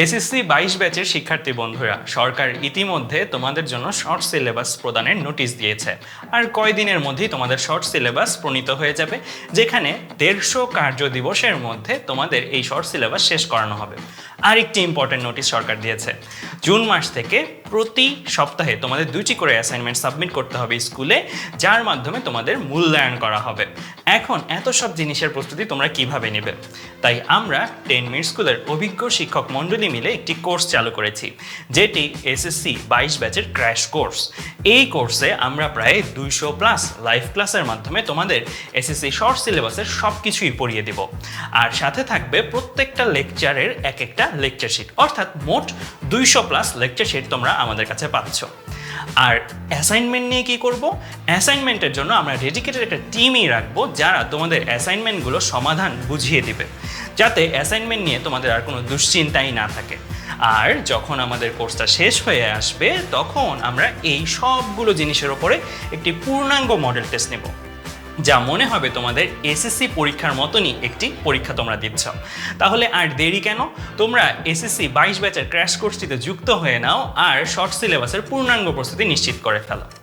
SSC বাইশ ব্যাচের শিক্ষার্থী বন্ধুরা, সরকার ইতিমধ্যে তোমাদের জন্য শর্ট সিলেবাস প্রদানের নোটিশ দিয়েছে। আর কয়দিনের মধ্যেই তোমাদের শর্ট সিলেবাস প্রণীত হয়ে যাবে, যেখানে দেড়শো কার্য দিবসের মধ্যে তোমাদের এই শর্ট সিলেবাস শেষ করানো হবে। আরেকটি ইম্পর্টেন্ট নোটিশ সরকার দিয়েছে। জুন মাস থেকে প্রতি সপ্তাহে তোমাদের দুইটি করে অ্যাসাইনমেন্ট সাবমিট করতে হবে স্কুলে, যার মাধ্যমে তোমাদের মূল্যায়ন করা হবে। এখন এত সব জিনিসের প্রস্তুতি তোমরা কীভাবে নেবে? তাই আমরা টেন মিনিট স্কুলের অভিজ্ঞ শিক্ষক মণ্ডলী মিলে একটি কোর্স চালু করেছি, যেটি এসএসসি বাইশ ব্যাচের ক্র্যাশ কোর্স এই কোর্সে আমরা প্রায় দুইশো প্লাস লাইভ ক্লাসের মাধ্যমে তোমাদের এসএসসি শর্ট সিলেবাসের সব কিছুই পড়িয়ে দেব। আর সাথে থাকবে প্রত্যেকটা লেকচারের এক একটা লেকচার শিট অর্থাৎ মোট দুইশো প্লাস লেকচার শিট তোমরা আমাদের কাছে পাচ্ছ। আর অ্যাসাইনমেন্ট নিয়ে কি করব? অ্যাসাইনমেন্টের জন্য আমরা ডেডিকেটেড একটা টিমই রাখব, যারা তোমাদের অ্যাসাইনমেন্টগুলো সমাধান বুঝিয়ে দিবে। যাতে অ্যাসাইনমেন্ট নিয়ে তোমাদের আর কোনো দুশ্চিন্তাই না থাকে। আর যখন আমাদের কোর্সটা শেষ হয়ে আসবে, তখন আমরা এই সবগুলো জিনিসের ওপরে একটি পূর্ণাঙ্গ মডেল টেস্ট নেব। যা মনে হবে তোমাদের এসএসসি পরীক্ষার মতনই একটি পরীক্ষা তোমরা দিচ্ছ। তাহলে আর দেরি কেন? তোমরা এসএসসি বাইশ ব্যাচের ক্র্যাশ কোর্সটিতে যুক্ত হয়ে নাও আর শর্ট সিলেবাসের পূর্ণাঙ্গ প্রস্তুতি নিশ্চিত করে ফেলো।